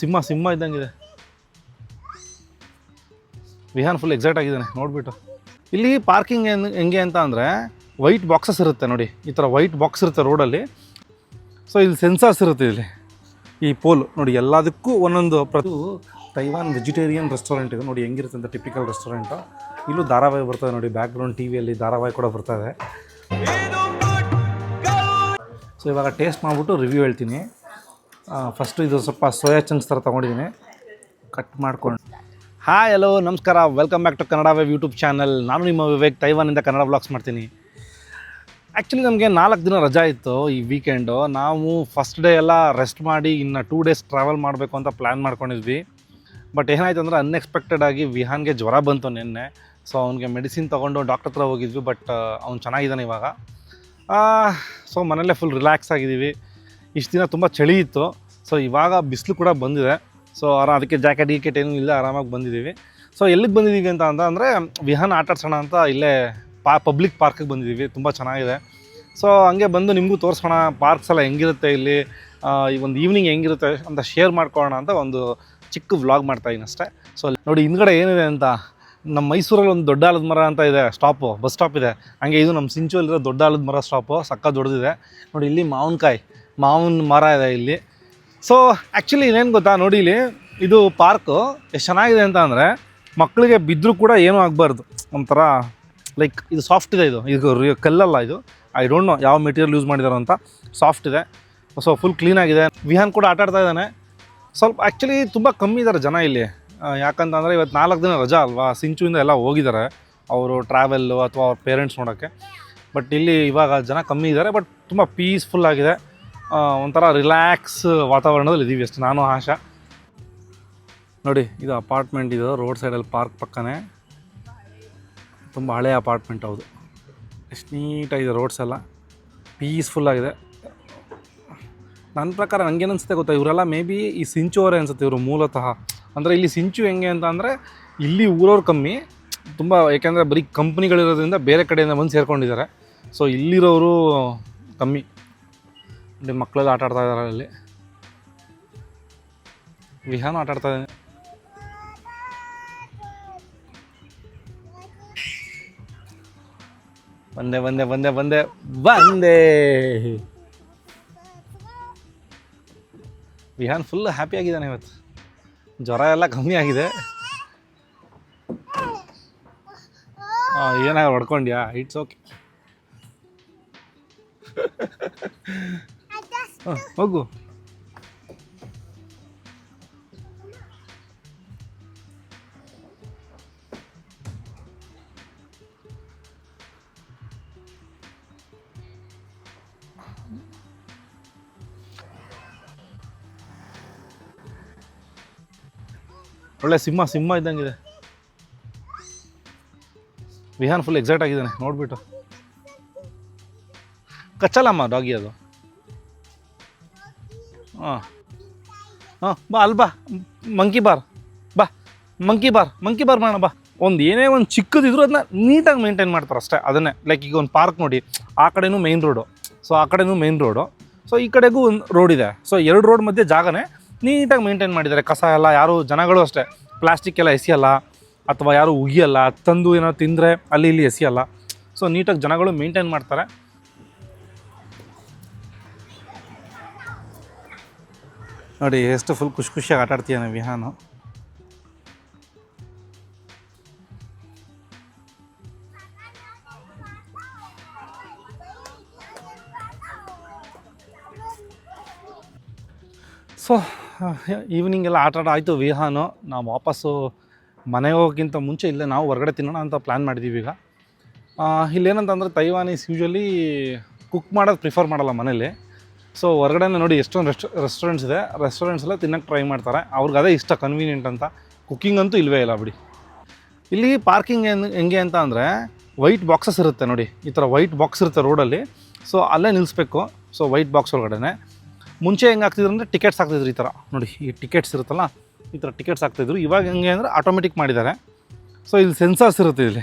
ಸಿಂಹ ಸಿಂಹ ಇದ್ದಂಗಿದೆ. Vihaan full excite ಆಗಿದ್ದಾನೆ, ನೋಡ್ಬಿಟ್ಟು. ಇಲ್ಲಿ ಪಾರ್ಕಿಂಗ್ ಹೆಂಗೆ ಅಂತ ಅಂದರೆ ವೈಟ್ ಬಾಕ್ಸಸ್ ಇರುತ್ತೆ ನೋಡಿ, ಈ ಥರ ವೈಟ್ ಬಾಕ್ಸ್ ಇರುತ್ತೆ ರೋಡಲ್ಲಿ ಸೊ ಇಲ್ಲಿ ಸೆನ್ಸಾರ್ಸ್ ಇರುತ್ತೆ ಇಲ್ಲಿ. ಈ ಪೋಲ್ ನೋಡಿ, ಎಲ್ಲದಕ್ಕೂ ಒಂದೊಂದು ಪ್ರತಿ ತೈವಾನ್ ವೆಜಿಟೇರಿಯನ್ ರೆಸ್ಟೋರೆಂಟ್ ಇದು. ನೋಡಿ, ಹೆಂಗಿರುತ್ತೆ ಅಂತ ಟಿಪಿಕಲ್ ರೆಸ್ಟೋರೆಂಟು ಇಲ್ಲೂ ಧಾರಾವಾಹಿ ಬರ್ತದೆ ನೋಡಿ ಬ್ಯಾಕ್ಗ್ರೌಂಡ್ ಟಿ ವಿಯಲ್ಲಿ ಧಾರಾವಾಹಿ ಕೂಡ ಬರ್ತದೆ ಸೊ ಇವಾಗ ಟೇಸ್ಟ್ ಮಾಡಿಬಿಟ್ಟು ರಿವ್ಯೂ ಹೇಳ್ತೀನಿ. ಫಸ್ಟು ಇದು ಸ್ವಲ್ಪ ಸೋಯಾ ಚಂಕ್ಸ್ ಥರ ತೊಗೊಂಡಿದ್ದೀನಿ ಕಟ್ ಮಾಡ್ಕೊಂಡು. ಹಾಯ್ ಹಲೋ ನಮಸ್ಕಾರ. Welcome back to Kannada web YouTube channel ನಾನು ನಿಮ್ಮ ವಿವೇಕ್ ತೈವಾನಿಂದ ಕನ್ನಡ ಬ್ಲಾಗ್ಸ್ ಮಾಡ್ತೀನಿ. ಆ್ಯಕ್ಚುಲಿ ನಮಗೆ ನಾಲ್ಕು ದಿನ ರಜಾ ಇತ್ತು ಈ ವೀಕೆಂಡು ನಾವು ಫಸ್ಟ್ ಡೇ ಎಲ್ಲ ರೆಸ್ಟ್ ಮಾಡಿ ಇನ್ನು ಟೂ ಡೇಸ್ ಟ್ರಾವೆಲ್ ಮಾಡಬೇಕು ಅಂತ ಪ್ಲ್ಯಾನ್ ಮಾಡ್ಕೊಂಡಿದ್ವಿ. ಬಟ್ ಏನಾಯಿತು ಅಂದರೆ ಅನ್ಎಕ್ಸ್ಪೆಕ್ಟೆಡ್ ಆಗಿ ವಿಹಾನ್ಗೆ ಜ್ವರ ಬಂತು ನಿನ್ನೆ. ಸೊ ಅವನಿಗೆ ಮೆಡಿಸಿನ್ ತೊಗೊಂಡು ಡಾಕ್ಟರ್ ಹತ್ರ ಹೋಗಿದ್ವಿ ಬಟ್ ಅವ್ನು ಚೆನ್ನಾಗಿದ್ದಾನೆ ಇವಾಗ. ಸೊ ಮನೆಯಲ್ಲೇ ಫುಲ್ ರಿಲ್ಯಾಕ್ಸ್ ಆಗಿದ್ದೀವಿ. ಇಷ್ಟು ದಿನ ತುಂಬ ಚಳಿ ಇತ್ತು. ಸೊ ಇವಾಗ ಬಿಸಿಲು ಕೂಡ ಬಂದಿದೆ. ಸೊ ಆರಾಮ ಅದಕ್ಕೆ ಜಾಕೆಟ್ ಗೀಕೆಟ್ ಏನೂ ಇಲ್ಲ ಆರಾಮಾಗಿ ಬಂದಿದ್ದೀವಿ. ಸೊ ಎಲ್ಲಿಗೆ ಬಂದಿದ್ದೀವಿ ಅಂತ ಅಂತ ಅಂದರೆ, ವಿಹಾನ್ ಆಟಾಡ್ಸೋಣ ಅಂತ ಇಲ್ಲೇ ಪಾ ಪಬ್ಲಿಕ್ ಪಾರ್ಕಿಗೆ ಬಂದಿದ್ದೀವಿ. ತುಂಬ ಚೆನ್ನಾಗಿದೆ. ಸೊ ಹಂಗೆ ಬಂದು ನಿಮಗೂ ತೋರಿಸೋಣ ಪಾರ್ಕ್ಸ್ ಎಲ್ಲ ಹೆಂಗಿರುತ್ತೆ ಇಲ್ಲಿ? ಈ ಒಂದು ಈವ್ನಿಂಗ್ ಹೆಂಗಿರುತ್ತೆ ಅಂತ ಶೇರ್ ಮಾಡ್ಕೊಳ್ಳೋಣ ಅಂತ ಒಂದು ಚಿಕ್ಕ ವ್ಲಾಗ್ ಮಾಡ್ತಾಯಿದ್ದೀನಿ ಅಷ್ಟೇ. ಸೊ ನೋಡಿ, ಹಿಂದ್ಗಡೆ ಏನಿದೆ ಅಂತ? ನಮ್ಮ ಮೈಸೂರಲ್ಲಿ ಒಂದು ದೊಡ್ಡ ಆಲದ ಮರ ಅಂತ ಇದೆ. ಸ್ಟಾಪು ಬಸ್ ಸ್ಟಾಪ್ ಇದೆ. ಹಂಗೆ ಇದು ನಮ್ಮ ಸಿಂಚುವಲ್ಲಿರೋ ದೊಡ್ಡ ಆಲದ ಮರ ಸ್ಟಾಪು ಸಕ್ಕ ದೊಡ್ಡದಿದೆ. ನೋಡಿ, ಇಲ್ಲಿ ಮಾವಿನಕಾಯಿ, ಮಾವಿನ ಮರ ಇದೆ ಇಲ್ಲಿ. ಸೊ ಆ್ಯಕ್ಚುಲಿ ಇನ್ನೇನು ಗೊತ್ತಾ? ನೋಡಿ ಇಲ್ಲಿ ಇದು ಪಾರ್ಕು ಎಷ್ಟು ಚೆನ್ನಾಗಿದೆ ಅಂತ ಅಂದರೆ ಮಕ್ಕಳಿಗೆ ಬಿದ್ದರೂ ಕೂಡ ಏನೂ ಆಗಬಾರ್ದು. ಒಂಥರ ಲೈಕ್ ಇದು ಸಾಫ್ಟ್ ಇದೆ ಇದು. ಇದು ಕಲ್ಲಲ್ಲ ಇದು. ಐ ಡೋಂಟ್ ನೋ ಯಾವ ಮೆಟೀರಿಯಲ್ ಯೂಸ್ ಮಾಡಿದಾರೋ ಅಂತ. ಸಾಫ್ಟ್ ಇದೆ. ಸೊ ಫುಲ್ ಕ್ಲೀನಾಗಿದೆ ವಿಹಾನ್ ಕೂಡ ಆಟ ಆಡ್ತಾ ಇದ್ದಾನೆ. ಸ್ವಲ್ಪ ಆ್ಯಕ್ಚುಲಿ ತುಂಬ ಕಮ್ಮಿ ಇದ್ದಾರೆ ಜನ ಇಲ್ಲಿ. ಯಾಕಂತಂದರೆ ಇವತ್ತು ನಾಲ್ಕು ದಿನ ರಜಾ ಅಲ್ವಾ? ಸಿಂಚುವಿಂದ ಎಲ್ಲ ಹೋಗಿದ್ದಾರೆ ಅವರು ಟ್ರಾವೆಲ್ಲು ಅಥವಾ ಅವ್ರ ಪೇರೆಂಟ್ಸ್ ನೋಡೋಕ್ಕೆ. ಬಟ್ ಇಲ್ಲಿ ಇವಾಗ ಜನ ಕಮ್ಮಿ ಇದ್ದಾರೆ ಬಟ್ ತುಂಬ ಪೀಸ್ಫುಲ್ ಆಗಿದೆ. ಒಂಥರ ರಿಲ್ಯಾಕ್ಸ್ ವಾತಾವರಣದಲ್ಲಿ ಇದ್ದೀವಿ ಅಷ್ಟು, ನಾನು ಆಶಾ. ನೋಡಿ, ಇದು ಅಪಾರ್ಟ್ಮೆಂಟ್ ಇದು ರೋಡ್ ಸೈಡಲ್ಲಿ ಪಾರ್ಕ್ ಪಕ್ಕನೇ. ತುಂಬ ಹಳೆಯ ಅಪಾರ್ಟ್ಮೆಂಟ್ ಹೌದು. ಎಷ್ಟು ನೀಟಾಗಿದೆ ರೋಡ್ಸ್ ಎಲ್ಲ. ಪೀಸ್ಫುಲ್ಲಾಗಿದೆ ನನ್ನ ಪ್ರಕಾರ ನನಗೇನು ಅನಿಸುತ್ತೆ ಗೊತ್ತಾ, ಇವರೆಲ್ಲ ಮೇ ಬಿ ಈ ಸಿಂಚು ಅವರೇ ಅನ್ಸುತ್ತೆ ಇವರು ಮೂಲತಃ. ಅಂದರೆ ಇಲ್ಲಿ ಸಿಂಚು ಹೆಂಗೆ ಅಂತ ಅಂದರೆ, ಇಲ್ಲಿ ಊರವ್ರು ಕಮ್ಮಿ. ತುಂಬ, ಏಕೆಂದರೆ ಬರೀ ಕಂಪ್ನಿಗಳಿರೋದ್ರಿಂದ ಬೇರೆ ಕಡೆಯಿಂದ ಬಂದು ಸೇರ್ಕೊಂಡಿದ್ದಾರೆ. ಸೊ ಇಲ್ಲಿರೋರು ಕಮ್ಮಿ. ಇಲ್ಲಿ ಮಕ್ಕಳೆಲ್ಲ ಆಟ ಆಡ್ತಾ ಇದ್ದಾರೆ ಅಲ್ಲಿ? ವಿಹಾನು ಆಟ ಆಡ್ತಾ ಇದ್ದಾನೆ. ಬಂದೆ ಬಂದೆ ಬಂದೆ ಬಂದೆ ಬಂದೆ. ವಿಹಾನ್ ಫುಲ್ ಹ್ಯಾಪಿ ಆಗಿದ್ದಾನೆ ಇವತ್ತು. ಜ್ವರ ಎಲ್ಲ ಕಮ್ಮಿ ಆಗಿದೆ. ಏನಾಗ ಹೊಡ್ಕೊಂಡ್ಯಾ? ಇಟ್ಸ್ ಓಕೆ ಹೋಗು. ಒಳ್ಳೆ ಸಿಂಹ ಸಿಂಹ ಇದ್ದಂಗಿದೆ. ವಿಹಾನ್ ಫುಲ್ ಎಕ್ಸೈಟ್ ಆಗಿದ್ದಾನೆ ನೋಡ್ಬಿಟ್ಟು. ಕಚ್ಚಲ್ಲಮ್ಮ ಡಾಗಿ ಅದು. ಹಾಂ. ಹಾಂ, ಬಾ, ಅಲ್ಲಿ ಬಾ. ಮಂಕಿ ಬಾರ್ ಬಾ. ಮಂಕಿ ಬಾರ್ ಮಂಕಿ ಬಾರ್ ಮಾಡೋಣ, ಬಾ. ಒಂದು ಏನೇ ಒಂದು ಚಿಕ್ಕದಿದ್ರು ಅದನ್ನ ನೀಟಾಗಿ ಮೇಂಟೈನ್ ಮಾಡ್ತಾರೆ ಅಷ್ಟೇ. ಅದನ್ನೇ ಲೈಕ್ ಈಗ ಒಂದು ಪಾರ್ಕ್ ನೋಡಿ. ಆ ಕಡೆನೂ ಮೇಯ್ನ್ ರೋಡು ಸೊ ಆ ಕಡೆನೂ ಮೇಯ್ನ್ ರೋಡು ಸೊ ಈ ಕಡೆಗೂ ಒಂದು ರೋಡ್ ಇದೆ. ಸೊ ಎರಡು ರೋಡ್ ಮಧ್ಯೆ ಜಾಗನೇ ನೀಟಾಗಿ ಮೇಂಟೈನ್ ಮಾಡಿದ್ದಾರೆ. ಕಸ ಎಲ್ಲ ಯಾರು, ಜನಗಳು ಅಷ್ಟೇ. ಪ್ಲಾಸ್ಟಿಕ್ ಎಲ್ಲ ಎಸಿಯಲ್ಲ, ಅಥವಾ ಯಾರು ಉಗಿಯಲ್ಲ, ತಂದು ಏನೋ ತಿಂದರೆ ಅಲ್ಲಿ ಇಲ್ಲಿ ಎಸಿಯಲ್ಲ. ಸೊ ನೀಟಾಗಿ ಜನಗಳು ಮೇಂಟೈನ್ ಮಾಡ್ತಾರೆ. ನೋಡಿ, ಎಷ್ಟು ಫುಲ್ ಖುಷಿ ಖುಷಿಯಾಗಿ ಆಟ ಆಡ್ತೀಯಾನೆ ವಿಹಾನು. ಸೊ ಈವ್ನಿಂಗ್ ಎಲ್ಲ ಆಟ ಆಡ ಆಯಿತು ವಿಹಾನು. ನಾವು ವಾಪಸ್ಸು ಮನೆಗೆ ಹೋಗೋಕ್ಕಿಂತ ಮುಂಚೆ ಇಲ್ಲೇ ನಾವು ಹೊರಗಡೆ ತಿನ್ನೋಣ ಅಂತ ಪ್ಲ್ಯಾನ್ ಮಾಡಿದ್ದೀವಿ ಈಗ. ಇಲ್ಲೇನಂತಂದರೆ ತೈವಾನೀಸ್ ಯೂಶ್ವಲಿ ಕುಕ್ ಮಾಡೋದು ಪ್ರಿಫರ್ ಮಾಡಲ್ಲ ಮನೇಲಿ. ಸೊ ಹೊರಗಡೆನೇ ನೋಡಿ ಎಷ್ಟೊಂದು ರೆಸ್ಟ್ ರೆಸ್ಟೋರೆಂಟ್ಸ್ ಇದೆ. ರೆಸ್ಟೋರೆಂಟ್ಸೆಲ್ಲ ತಿನ್ನಕ್ಕೆ ಟ್ರೈ ಮಾಡ್ತಾರೆ. ಅವ್ರಿಗೆ ಅದೇ ಇಷ್ಟ ಕನ್ವೀನಿಯೆಂಟ್ ಅಂತ. ಕುಕ್ಕಿಂಗ್ ಅಂತೂ ಇಲ್ಲವೇ ಇಲ್ಲ ಬಿಡಿ. ಇಲ್ಲಿ ಪಾರ್ಕಿಂಗ್ ಏನು ಹೆಂಗೆ ಅಂತ ಅಂದರೆ ವೈಟ್ ಬಾಕ್ಸಸ್ ಇರುತ್ತೆ ನೋಡಿ. ಈ ಥರ ವೈಟ್ ಬಾಕ್ಸ್ ಇರುತ್ತೆ ರೋಡಲ್ಲಿ ಸೊ ಅಲ್ಲೇ ನಿಲ್ಲಿಸ್ಬೇಕು ಸೊ ವೈಟ್ ಬಾಕ್ಸ್ ಒಳಗಡೆ ಮುಂಚೆ ಹೆಂಗೆ ಆಗ್ತಿದ್ರು ಅಂದರೆ ಟಿಕೆಟ್ಸ್ ಹಾಕ್ತಿದ್ರು ಈ ಥರ ನೋಡಿ, ಈ ಟಿಕೆಟ್ಸ್ ಇರುತ್ತಲ್ಲ, ಈ ಥರ ಟಿಕೆಟ್ಸ್ ಹಾಕ್ತಿದ್ರು. ಇವಾಗ ಹೆಂಗೆ ಅಂದರೆ ಆಟೋಮೆಟಿಕ್ ಮಾಡಿದ್ದಾರೆ. ಸೊ ಇಲ್ಲಿ ಸೆನ್ಸರ್ಸ್ ಇರುತ್ತೆ ಇಲ್ಲಿ.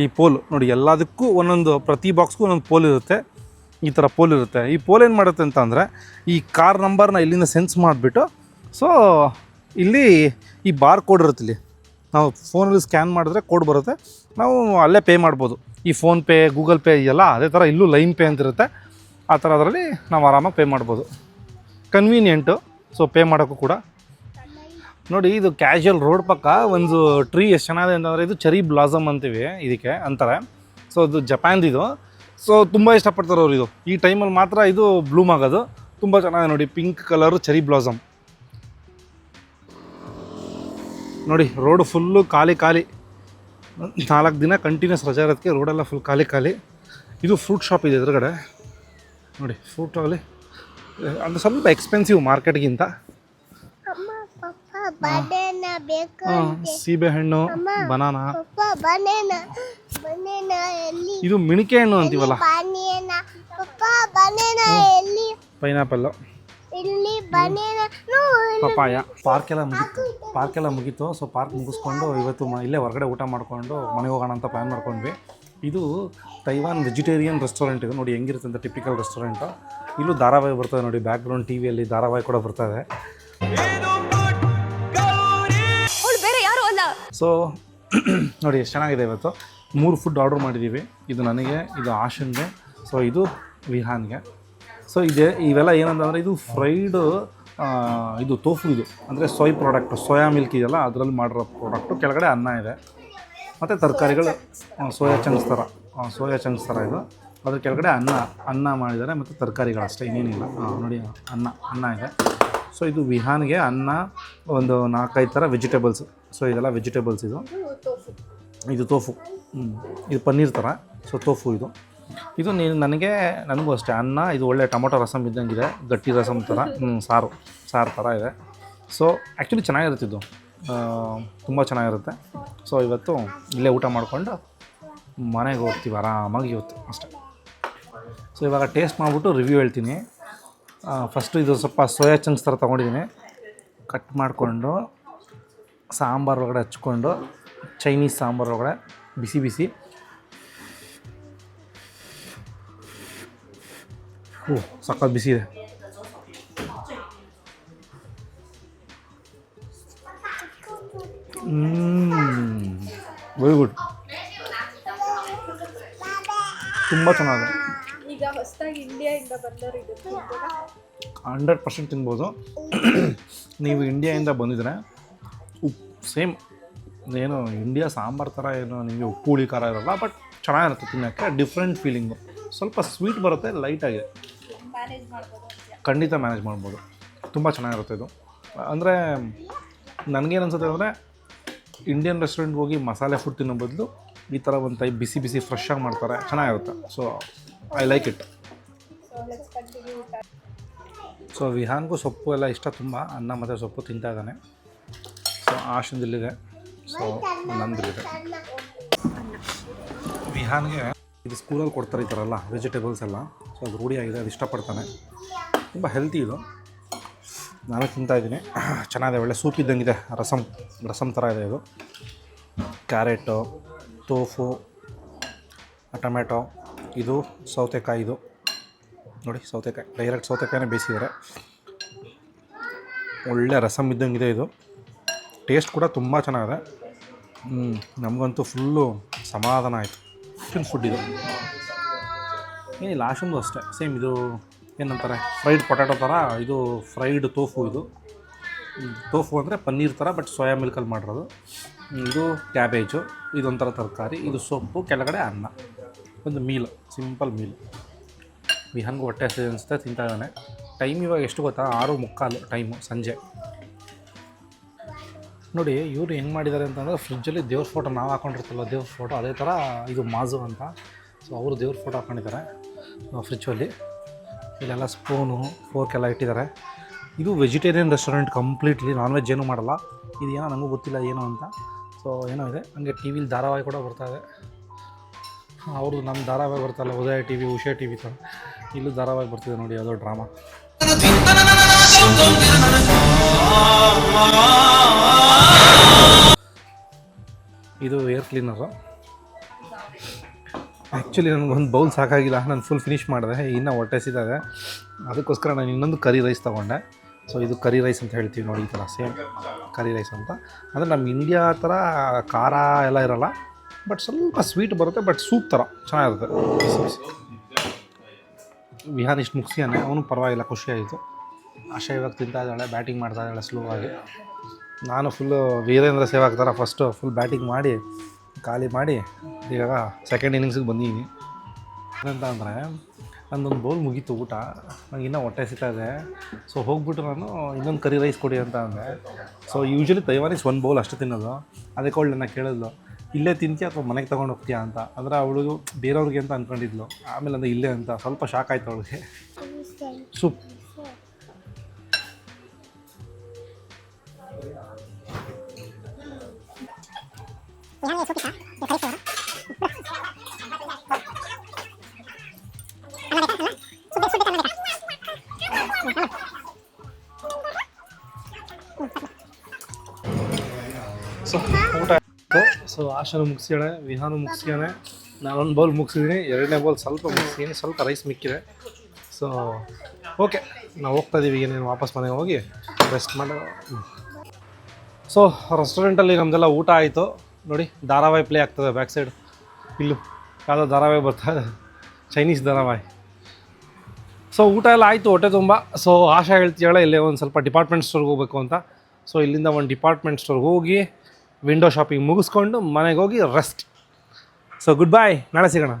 ಈ ಪೋಲ್ ನೋಡಿ, ಎಲ್ಲದಕ್ಕೂ ಒಂದೊಂದು, ಪ್ರತಿ ಬಾಕ್ಸ್ಗೂ ಒಂದೊಂದು ಪೋಲ್ ಇರುತ್ತೆ. ಈ ಥರ ಪೋಲ್ ಇರುತ್ತೆ. ಈ ಪೋಲ್ ಏನು ಮಾಡುತ್ತೆ ಅಂತ ಅಂದರೆ, ಈ ಕಾರ್ ನಂಬರ್ನ ಇಲ್ಲಿಂದ ಸೆನ್ಸ್ ಮಾಡಿಬಿಟ್ಟು ಸೊ ಇಲ್ಲಿ ಈ ಬಾರ್ ಕೋಡ್ ಇರುತ್ತೆ ಇಲ್ಲಿ. ನಾವು ಫೋನಲ್ಲಿ ಸ್ಕ್ಯಾನ್ ಮಾಡಿದ್ರೆ ಕೋಡ್ ಬರುತ್ತೆ. ನಾವು ಅಲ್ಲೇ ಪೇ ಮಾಡ್ಬೋದು. ಈ ಫೋನ್ಪೇ ಗೂಗಲ್ ಪೇ ಎಲ್ಲ ಅದೇ ಥರ ಇಲ್ಲೂ ಲೈನ್ ಪೇ ಅಂತ ಇರುತ್ತೆ. ಆ ಥರ ಅದರಲ್ಲಿ ನಾವು ಆರಾಮಾಗಿ ಪೇ ಮಾಡ್ಬೋದು. ಕನ್ವೀನಿಯೆಂಟು ಸೊ ಪೇ ಮಾಡೋಕ್ಕೂ ಕೂಡ. ನೋಡಿ, ಇದು ಕ್ಯಾಶುವಲ್ ರೋಡ್ ಪಕ್ಕ ಒಂದು ಟ್ರೀ ಎಷ್ಟು ಚೆನ್ನಾಗಿದೆ ಅಂತಂದರೆ, ಇದು ಚೆರಿ ಬ್ಲಾಸಮ್ ಅಂತೀವಿ ಇದಕ್ಕೆ ಅಂತಾರೆ. ಸೊ ಅದು ಜಪಾನ್ದಿದು ಸೊ ತುಂಬ ಇಷ್ಟಪಡ್ತಾರೆ ಅವರು ಇದು. ಈ ಟೈಮಲ್ಲಿ ಮಾತ್ರ ಇದು ಬ್ಲೂಮ್ ಆಗೋದು. ತುಂಬ ಚೆನ್ನಾಗಿದೆ ನೋಡಿ ಪಿಂಕ್ ಕಲರು ಚೆರಿ ಬ್ಲಾಸಮ್. ನೋಡಿ ರೋಡು ಫುಲ್ಲು ಖಾಲಿ ಖಾಲಿ. ನಾಲ್ಕು ದಿನ ಕಂಟಿನ್ಯೂಸ್ ರಜೆ ಇರೋದಕ್ಕೆ ರೋಡೆಲ್ಲ ಫುಲ್ ಖಾಲಿ ಖಾಲಿ. ಇದು ಫ್ರೂಟ್ ಶಾಪ್ ಇದೆ ಎದುರುಗಡೆ. ನೋಡಿ ಫ್ರೂಟ್ ಆಗಲಿ ಅಂದರೆ ಸ್ವಲ್ಪ ಎಕ್ಸ್ಪೆನ್ಸಿವ್ ಮಾರ್ಕೆಟ್ಗಿಂತ ಸೀಬೆಹಣ್ಣು ಬನಾನಾ ಇದು ಮಿಣಿಕೆ ಹಣ್ಣು ಅಂತೀವಲ್ಲ? ಪೈನಾಪಲ್ಲು ಇಲ್ಲಿ ಬನಾನಾ ನೋ ಪಪಾಯ ಪಾರ್ಕ್ ಎಲ್ಲ ಮುಗೀತು ಪಾರ್ಕ್ ಎಲ್ಲ ಮುಗೀತು. ಸೊ ಪಾರ್ಕ್ ಮುಗಿಸ್ಕೊಂಡು ಇವತ್ತು ಮ ಇಲ್ಲೇ ಹೊರಗಡೆ ಊಟ ಮಾಡಿಕೊಂಡು ಮನೆಗೆ ಹೋಗೋಣ ಅಂತ ಪ್ಲ್ಯಾನ್ ಮಾಡ್ಕೊಂಡ್ವಿ. ಇದು ತೈವಾನ್ ವೆಜಿಟೇರಿಯನ್ ರೆಸ್ಟೋರೆಂಟ್ ಇದು. ನೋಡಿ ಹೆಂಗಿರುತ್ತೆ ಅಂತ ಟಿಪಿಕಲ್ ರೆಸ್ಟೋರೆಂಟು ಇಲ್ಲೂ ಧಾರಾವಾಹಿ ಬರ್ತದೆ ನೋಡಿ. ಬ್ಯಾಕ್ಗ್ರೌಂಡ್ ಟಿ ವಿಯಲ್ಲಿ ಧಾರಾವಾಹಿ ಕೂಡ ಬರ್ತದೆ. ಅವಳು ಬೇರೆ ಯಾರು ಅಲ್ಲ? ಸೊ ನೋಡಿ ಎಷ್ಟು ಚೆನ್ನಾಗಿದೆ ಇವತ್ತು. ಮೂರು ಫುಡ್ ಆರ್ಡರ್ ಮಾಡಿದ್ದೀವಿ ಇದು ನನಗೆ, ಇದು ಆಶನ್ಗೆ ಸೊ ಇದು ವಿಹಾನ್ಗೆ. ಸೊ ಇದೆ, ಇವೆಲ್ಲ ಏನಂತಂದರೆ ಇದು ಫ್ರೈಡು ಇದು ತೋಫು ಇದು. ಅಂದರೆ ಸೋಯ್ ಪ್ರಾಡಕ್ಟು ಸೋಯಾ ಮಿಲ್ಕ್ ಇದೆಯಲ್ಲ, ಅದರಲ್ಲಿ ಮಾಡಿರೋ ಪ್ರಾಡಕ್ಟು ಕೆಳಗಡೆ ಅನ್ನ ಇದೆ. ಮತ್ತು ತರಕಾರಿಗಳು ಸೋಯಾ ಚಂಗ್ಸ್ ಥರ ಸೋಯಾ ಚಂಗ್ಸ್ ಥರ ಇದು. ಅದ್ರ ಕೆಳಗಡೆ ಅನ್ನ ಅನ್ನ ಮಾಡಿದ್ದಾರೆ, ಮತ್ತು ತರಕಾರಿಗಳು ಅಷ್ಟೇ, ಇನ್ನೇನಿಲ್ಲ. ನೋಡಿ, ಅನ್ನ ಅನ್ನ ಇದೆ. ಸೊ ಇದು ವಿಹಾನ್ಗೆ ಅನ್ನ ಒಂದು ನಾಲ್ಕೈದು ಥರ ವೆಜಿಟೇಬಲ್ಸ್ ಸೊ ಇದೆಲ್ಲ ವೆಜಿಟೇಬಲ್ಸ್ ಇದು. ಇದು ತೋಫು. ಇದು ಪನ್ನೀರ್ ಥರ ಸೊ ತೋಫು ಇದು. ಇದು ನೀನು ನನಗೆ, ನನಗೂ ಅಷ್ಟೇ. ಅನ್ನ, ಇದು ಒಳ್ಳೆ ಟೊಮೊಟೊ ರಸಮ್ ಇದ್ದಂಗಿದೆ. ಗಟ್ಟಿ ರಸಮ್ ಥರ ಸಾರು. ಸಾರು ಥರ ಇದೆ. ಸೊ ಆ್ಯಕ್ಚುಲಿ ಚೆನ್ನಾಗಿರುತ್ತೆ ಇದು. ತುಂಬ ಚೆನ್ನಾಗಿರುತ್ತೆ. ಸೊ ಇವತ್ತು ಇಲ್ಲೇ ಊಟ ಮಾಡಿಕೊಂಡು ಮನೆಗೆ ಹೋಗ್ತೀವಿ. ಆರಾಮಾಗಿ ಇವತ್ತು ಅಷ್ಟೇ. ಸೊ ಇವಾಗ ಟೇಸ್ಟ್ ಮಾಡಿಬಿಟ್ಟು ರಿವ್ಯೂ ಹೇಳ್ತೀನಿ. ಫಸ್ಟು ಇದು ಸ್ವಲ್ಪ ಸೋಯಾ ಚಂಕ್ಸ್ ಥರ ತೊಗೊಂಡಿದ್ದೀನಿ. ಕಟ್ ಮಾಡಿಕೊಂಡು, ಸಾಂಬಾರು ಒಳಗಡೆ ಹಚ್ಕೊಂಡು ಚೈನೀಸ್ ಸಾಂಬಾರು ಒಳಗಡೆ. ಬಿಸಿ ಬಿಸಿ. ಓ ಸಖತ್ ಬಿಸಿ ಇದೆ. ವೆರಿ ಗುಡ್ ತುಂಬ ಚೆನ್ನಾಗಿದೆ. ಈಗ ಹೊಸದಾಗಿ ಇಂಡಿಯಾದಿಂದ ಬಂದವರು ಇದು ತಿಂತೀರಾ? ಹಂಡ್ರೆಡ್ ಪರ್ಸೆಂಟ್ ತಿನ್ಬೋದು. ನೀವು ಇಂಡಿಯಾಯಿಂದ ಬಂದಿದ್ರೆ ಉಪ್ಪು ಸೇಮ್ ಏನು ಇಂಡಿಯಾ ಸಾಂಬಾರು ಥರ ಏನು ನಿಮಗೆ ಉಪ್ಪು ಹುಳಿ ಖಾರ ಇರಲ್ಲ ಬಟ್ ಚೆನ್ನಾಗಿರುತ್ತೆ ತಿನ್ನೋಕ್ಕೆ ಡಿಫ್ರೆಂಟ್ ಫೀಲಿಂಗು ಸ್ವಲ್ಪ ಸ್ವೀಟ್ ಬರುತ್ತೆ ಲೈಟಾಗಿದೆ ಖಂಡಿತ ಮ್ಯಾನೇಜ್ ಮಾಡ್ಬೋದು. ತುಂಬ ಚೆನ್ನಾಗಿರುತ್ತೆ ಇದು. ಅಂದರೆ ನನಗೇನು ಅನ್ಸುತ್ತೆ ಅಂದರೆ ಇಂಡಿಯನ್ ರೆಸ್ಟೋರೆಂಟ್ಗೆ ಹೋಗಿ ಮಸಾಲೆ ಫುಡ್ ತಿನ್ನೋ ಬದಲು ಈ ಥರ ಒಂದು ಟೈಪ್ ಬಿಸಿ ಬಿಸಿ ಫ್ರೆಶ್ ಆಗಿ ಮಾಡ್ತಾರೆ ಚೆನ್ನಾಗಿರುತ್ತೆ. So I like it so ವಿಹಾನ್ಗೂ ಸೊಪ್ಪು ಎಲ್ಲ ಇಷ್ಟ ತುಂಬ. ಅನ್ನ ಮತ್ತು ಸೊಪ್ಪು ತಿಂತಾ ಇದ್ದಾನೆ. ಸೊ ಆಶಂದಿಲ್ಲಿದೆ ಸೊ ನಂದಿಲ್ಲಿದೆ ವಿಹಾನ್ಗೆ ಇದು ಸ್ಕೂಲಲ್ಲಿ ಕೊಡ್ತಾರೆ ಈ ಥರ ಎಲ್ಲ ವೆಜಿಟೇಬಲ್ಸ್ ಎಲ್ಲ. ಸೊ ಅದು ರೂಢಿಯಾಗಿದೆ ಅದು ಇಷ್ಟಪಡ್ತಾನೆ. ತುಂಬ ಹೆಲ್ತಿ ಇದು. ನಾನು ತಿಂತಾಯಿದ್ದೀನಿ ಚೆನ್ನಾಗಿದೆ, ಒಳ್ಳೆ ಸೂಪ್ ಇದ್ದಂಗಿದೆ. ರಸಮ್ ರಸಮ್ ಥರ ಇದೆ ಇದು. ಕ್ಯಾರೆಟು ತೋಫು ಟೊಮೆಟೊ ಇದು ಸೌತೆಕಾಯಿ ಇದು. ನೋಡಿ, ಸೌತೆಕಾಯಿ ಡೈರೆಕ್ಟ್ ಸೌತೆಕಾಯಿನೇ ಬೇಯಿಸಿದ್ದಾರೆ. ಒಳ್ಳೆ ರಸಮ್ ಇದ್ದಂಗಿದೆ ಇದು. ಟೇಸ್ಟ್ ಕೂಡ ತುಂಬ ಚೆನ್ನಾಗಿದೆ. ಹ್ಞೂ ನಮಗಂತೂ ಫುಲ್ಲು ಸಮಾಧಾನ ಆಯಿತು. ಚಿಕನ್ ಫುಡ್ ಇದು. ಏನಿಲ್ಲ ಆಶಂದು ಅಷ್ಟೇ. ಸೇಮ್ ಇದು ಏನಂತಾರೆ? ಫ್ರೈಡ್ ಪೊಟ್ಯಾಟೊ ಥರ ಇದು ಫ್ರೈಡ್ ತೋಫು ಇದು. ತೋಫು ಅಂದರೆ ಪನ್ನೀರ್ ಥರ ಬಟ್ ಸೋಯಾ ಮಿಲ್ಕಲ್ಲಿ ಮಾಡಿರೋದು. ಇದು ಕ್ಯಾಬೇಜು ಇದೊಂಥರ ತರಕಾರಿ ಇದು ಸೊಪ್ಪು ಕೆಳಗಡೆ ಅನ್ನ. ಒಂದು ಮೀಲ್ ಸಿಂಪಲ್ ಮೀಲ್ ವಿಹನ್ಗೆ ಹೊಟ್ಟೆ ಹಸಿದೆ ಅನಿಸುತ್ತೆ ತಿಂತಾ ಇದ್ದಾನೆ. ಟೈಮ್ ಇವಾಗ ಎಷ್ಟು ಗೊತ್ತಾ? ಆರು ಮುಕ್ಕಾಲು ಟೈಮು ಸಂಜೆ. ನೋಡಿ, ಇವರು ಹೆಂಗೆ ಮಾಡಿದ್ದಾರೆ ಅಂತಂದರೆ ಫ್ರಿಜ್ಜಲ್ಲಿ ದೇವ್ರ ಫೋಟೋ ನಾವು ಹಾಕೊಂಡಿರ್ತಲ್ಲ ದೇವ್ರ ಫೋಟೋ ಅದೇ ಥರ ಇದು ಮಾಜು ಅಂತ. ಸೊ ಅವರು ದೇವ್ರ ಫೋಟೋ ಹಾಕೊಂಡಿದ್ದಾರೆ ಫ್ರಿಜ್ಜಲ್ಲಿ ಇಲ್ಲೆಲ್ಲ ಸ್ಪೂನು ಫೋರ್ಕ್ ಎಲ್ಲ ಇಟ್ಟಿದ್ದಾರೆ. ಇದು vegetarian restaurant completely non veg ಏನೂ ಮಾಡಲ್ಲ. ಇದು ಏನೋ ನನಗೂ ಗೊತ್ತಿಲ್ಲ ಏನು ಅಂತ. ಸೊ ಏನೋ ಇದೆ. ಹಂಗೆ ಟಿ ವಿಲಿ ಧಾರಾವಾಹಿ ಕೂಡ ಬರ್ತಾ ಇದೆ. ಅವ್ರದ್ದು ನಮ್ಮ ಧಾರಾವಾಹಿ ಬರ್ತಲ್ಲ, Udaya T V Usha T V ಥರ ಇಲ್ಲೂ ಧಾರಾವಾಹಿ ಬರ್ತಿದೆ ನೋಡಿ, ಯಾವುದೋ ಡ್ರಾಮಾ ಇದು ಏರ್ ಕ್ಲೀನರು ಆ್ಯಕ್ಚುಲಿ ನನಗೊಂದು ಬೌಲ್ ಸಾಕಾಗಿಲ್ಲ. ನಾನು ಫುಲ್ ಫಿನಿಷ್ ಮಾಡಿದೆ. ಇನ್ನೂ ಹೊಟ್ಟೆ ಅದಕ್ಕೋಸ್ಕರ ನಾನು ಇನ್ನೊಂದು ಕರಿ ರೈಸ್ ತೊಗೊಂಡೆ. ಸೊ ಇದು ಕರಿ ರೈಸ್ ಅಂತ ಹೇಳ್ತೀವಿ ನೋಡಿ ಈ ಥರ ಸೇಮ್ ಕರಿ ರೈಸ್ ಅಂತ. ಅಂದರೆ ನಮ್ಮ ಇಂಡಿಯಾ ಥರ ಖಾರ ಎಲ್ಲ ಇರಲ್ಲ. ಬಟ್ ಸ್ವಲ್ಪ ಸ್ವೀಟ್ ಬರುತ್ತೆ ಬಟ್ ಸೂಪ್ ಥರ ಚೆನ್ನಾಗಿರುತ್ತೆ. ವಿಹಾನ್ ಇಷ್ಟು ಮುಗಿಸಿಯಾನೆ ಅವನು ಪರವಾಗಿಲ್ಲ ಖುಷಿಯಾಯಿತು ಆಶಾ ಇವಾಗ ತಿಂತಾ ಇದ್ದಾಳೆ ಬ್ಯಾಟಿಂಗ್ ಮಾಡ್ತಾ ಇದ್ದಾಳೆ ಸ್ಲೋ ಆಗಿ. ನಾನು ಫುಲ್ಲು ವೀರೇಂದ್ರ ಸೇವಾಗ್ ಥರ ಫಸ್ಟು ಫುಲ್ ಬ್ಯಾಟಿಂಗ್ ಮಾಡಿ ಖಾಲಿ ಮಾಡಿ ಇವಾಗ ಸೆಕೆಂಡ್ ಇನ್ನಿಂಗ್ಸಿಗೆ ಬಂದಿದ್ದೀನಿ ಏನಂತ ಅಂದರೆ ನಂದೊಂದು ಬೌಲ್ ಮುಗೀತು ಊಟ ನಂಗೆ ಇನ್ನೂ ಹೊಟ್ಟೆ ಸಿಗ್ತಾ ಇದೆ. ಸೊ ಹೋಗ್ಬಿಟ್ಟು ನಾನು ಇನ್ನೊಂದು ಕರಿ ರೈಸ್ ಕೊಡಿ ಅಂತ ಅಂದೆ. ಸೊ ಯೂಶ್ವಲಿ ತೈವಾನೀಸ್ ಒಂದು ಬೌಲ್ ಅಷ್ಟು ತಿನ್ನೋದು. ಅದಕ್ಕೆ ಅವಳು ನನ್ನ ಕೇಳಿದ್ಲು ಇಲ್ಲೇ ತಿಂತೀಯ ಅಥವಾ ಮನೆಗೆ ತೊಗೊಂಡು ಹೋಗ್ತೀಯಾ ಅಂತ? ಅಂದರೆ ಅವಳು ಬೇರೆಯವ್ರಿಗೆ ಅಂತ ಅಂದ್ಕೊಂಡಿದ್ಲು ಆಮೇಲೆ ಅಂದರೆ ಇಲ್ಲೇ ಅಂತ ಸ್ವಲ್ಪ ಶಾಕ್ ಆಯ್ತು ಅವಳಿಗೆ. ಸೂಪ್ ಸೊ ಊಟ ಆಯಿತು. ಸೊ ಆಶಾನು ಮುಗಿಸ್ಯಾಳೆ ವಿಹಾನು ಮುಗಿಸ್ಯಾನೆ ನಾನೊಂದು ಬೌಲ್ ಮುಗಿಸಿದ್ದೀನಿ. ಎರಡನೇ ಬೌಲ್ ಸ್ವಲ್ಪ ಮುಗಿಸಿದ್ದೀನಿ. ಸ್ವಲ್ಪ ರೈಸ್ ಮಿಕ್ಕಿದೆ. ಸೊ ಓಕೆ ನಾವು ಹೋಗ್ತಾ ಇದ್ದೀವಿ ಏನೇನು ವಾಪಸ್ ಮನೆಗೆ ಹೋಗಿ ರೆಸ್ಟ್ ಮಾಡಿ. ಸೊ ರೆಸ್ಟೋರೆಂಟಲ್ಲಿ ನಮ್ಮದೆಲ್ಲ ಊಟ ಆಯಿತು. ನೋಡಿ, ಧಾರಾವಾಹಿ ಪ್ಲೇ ಆಗ್ತದೆ ಬ್ಯಾಕ್ ಸೈಡ್ ಇಲ್ಲು, ಯಾವುದೋ ಧಾರಾವಾಹಿ ಬರ್ತಾ ಇದೆ. ಚೈನೀಸ್ ಧಾರಾವಾಹಿ. ಸೊ ಊಟ ಎಲ್ಲ ಆಯಿತು, ಹೊಟ್ಟೆ ತುಂಬ. ಸೊ ಆಶಾ ಹೇಳ್ತೀಯಾಳೆ ಇಲ್ಲೇ ಒಂದು ಸ್ವಲ್ಪ ಡಿಪಾರ್ಟ್ಮೆಂಟ್ ಸ್ಟೋರ್ಗೆ ಹೋಗಬೇಕು ಅಂತ. ಸೊ ಇಲ್ಲಿಂದ ಒಂದು ಡಿಪಾರ್ಟ್ಮೆಂಟ್ ಸ್ಟೋರ್ಗೆ ಹೋಗಿ ವಿಂಡೋ ಶಾಪಿಂಗ್ ಮುಗಿಸ್ಕೊಂಡು ಮನೆಗೆ ಹೋಗಿ ರೆಸ್ಟ್ ಸೊ ಗುಡ್ ಬಾಯ್ ನಾಳೆ ಸಿಗೋಣ.